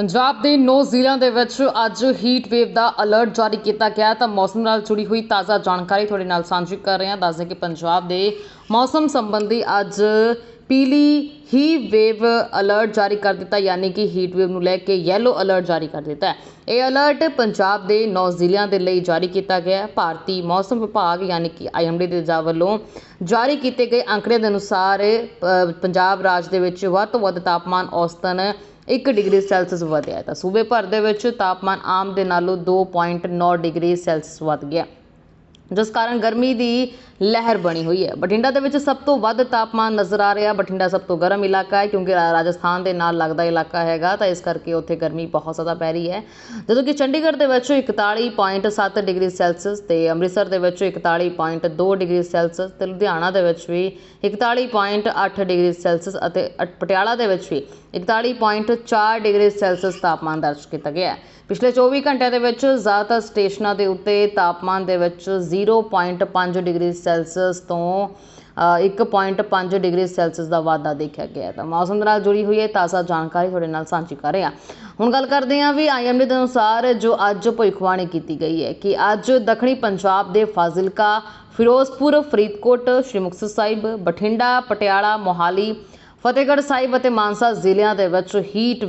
ਪੰਜਾਬ ਦੇ 9 ਜ਼ਿਲ੍ਹਿਆਂ ਦੇ ਵਿੱਚ ਅੱਜ ਹੀਟ ਵੇਵ ਦਾ ਅਲਰਟ ਜਾਰੀ ਕੀਤਾ ਗਿਆ ਤਾਂ ਮੌਸਮ ਨਾਲ ਜੁੜੀ ਹੋਈ ਤਾਜ਼ਾ ਜਾਣਕਾਰੀ ਤੁਹਾਡੇ ਨਾਲ ਸਾਂਝੀ ਕਰ ਰਹੇ ਹਾਂ। ਦੱਸਦੇ ਕਿ ਪੰਜਾਬ ਦੇ ਮੌਸਮ ਸੰਬੰਧੀ ਅੱਜ ਪੀਲੀ ਹੀ ਵੇਵ ਅਲਰਟ ਜਾਰੀ ਕਰ ਦਿੱਤਾ, ਯਾਨੀ ਕਿ ਹੀਟ ਵੇਵ ਨੂੰ ਲੈ ਕੇ ਯੈਲੋ ਅਲਰਟ ਜਾਰੀ ਕਰ ਦਿੱਤਾ ਹੈ। ਇਹ ਅਲਰਟ ਪੰਜਾਬ ਦੇ 9 ਜ਼ਿਲ੍ਹਿਆਂ ਦੇ ਲਈ ਜਾਰੀ ਕੀਤਾ ਗਿਆ ਹੈ। ਭਾਰਤੀ ਮੌਸਮ ਵਿਭਾਗ, ਯਾਨੀ ਕਿ ਆਈਐਮਡੀ ਦੇ ਜਾ ਵੱਲੋਂ ਜਾਰੀ ਕੀਤੇ ਗਏ ਅੰਕੜੇ ਦੇ ਅਨੁਸਾਰ ਪੰਜਾਬ ਰਾਜ ਦੇ ਵਿੱਚ ਵੱਧ ਤੋਂ ਵੱਧ ਤਾਪਮਾਨ ਔਸਤਨ 1 ਡਿਗਰੀ ਸੈਲਸੀਅਸ ਵਧਿਆ ਤਾਂ ਸੂਬੇ ਭਰ ਦੇ ਵਿੱਚ ਤਾਪਮਾਨ ਆਮ ਦੇ ਨਾਲੋਂ 2.9 ਡਿਗਰੀ ਸੈਲਸੀਅਸ ਵੱਧ ਗਿਆ। ਜਿਸ ਕਾਰਨ ਗਰਮੀ ਦੀ ਲਹਿਰ ਬਣੀ ਹੋਈ ਹੈ। ਬਠਿੰਡਾ ਦੇ ਵਿੱਚ ਸਭ ਤੋਂ ਵੱਧ ਤਾਪਮਾਨ ਨਜ਼ਰ ਆ ਰਿਹਾ ਬਠਿੰਡਾ ਸਭ ਤੋਂ ਗਰਮ ਇਲਾਕਾ ਹੈ ਕਿਉਂਕਿ ਰਾ- ਰਾਜਸਥਾਨ ਦੇ ਨਾਲ ਲੱਗਦਾ ਇਲਾਕਾ ਹੈਗਾ, ਤਾਂ ਇਸ ਕਰਕੇ ਉੱਥੇ ਗਰਮੀ ਬਹੁਤ ਜ਼ਿਆਦਾ ਪੈ ਰਹੀ ਹੈ। ਜਦੋਂ ਕਿ ਚੰਡੀਗੜ੍ਹ ਦੇ ਵਿੱਚ 41.7 ਡਿਗਰੀ ਸੈਲਸੀਅਸ ਤੇ ਅੰਮ੍ਰਿਤਸਰ ਦੇ ਵਿੱਚ 41.2 ਡਿਗਰੀ ਸੈਲਸੀਅਸ ਤੇ ਲੁਧਿਆਣਾ ਦੇ ਵਿੱਚ ਵੀ 41.8 ਡਿਗਰੀ ਸੈਲਸੀਅਸ ਅਤੇ ਅਟ- ਪਟਿਆਲਾ ਦੇ ਵਿੱਚ ਵੀ 41.4 ਡਿਗਰੀ ਸੈਲਸੀਅਸ ਤਾਪਮਾਨ ਦਰਜ ਕੀਤਾ ਗਿਆ ਪਿਛਲੇ 24 ਘੰਟਿਆਂ ਦੇ ਵਿੱਚ ਜ਼ਿਆਦਾਤਰ ਸਟੇਸ਼ਨਾਂ ਦੇ ਉੱਤੇ ਤਾਪਮਾਨ ਦੇ ਵਿੱਚ 0.5 ਡਿਗਰੀ ਸੈਲਸੀਅਸ ਤੋਂ ਅ, 1.5 ਡਿਗਰੀ ਸੈਲਸੀਅਸ ਦਾ ਵਾਧਾ ਦੇਖਿਆ ਗਿਆ ਤਾਂ ਮੌਸਮ ਦੇ ਨਾਲ ਜੁੜੀ ਹੋਈ ਹੈ ਤਾਜ਼ਾ ਜਾਣਕਾਰੀ ਤੁਹਾਡੇ ਨਾਲ ਸਾਂਝੀ ਕਰ ਰਹੇ ਹਾਂ। ਹੁਣ ਗੱਲ ਕਰਦੇ ਹਾਂ ਵੀ ਆਈਐਮਡੀ ਦੇ ਅਨੁਸਾਰ ਜੋ ਅੱਜ ਭਵਿੱਖਬਾਣੀ ਕੀਤੀ ਗਈ ਹੈ ਕਿ ਅੱਜ ਦੱਖਣੀ ਪੰਜਾਬ ਦੇ ਫਾਜ਼ਿਲਕਾ ਫਿਰੋਜ਼ਪੁਰ ਫਰੀਦਕੋਟ ਸ਼੍ਰੀ ਮੁਕਤਸਰ ਸਾਹਿਬ ਬਠਿੰਡਾ ਪਟਿਆਲਾ ਮੋਹਾਲੀ ਫਤਿਹਗੜ੍ਹ ਸਾਹਿਬ ਅਤੇ ਮਾਨਸਾ ਜ਼ਿਲ੍ਹਿਆਂ ਦੇ ਵਿੱਚ ਹੀਟ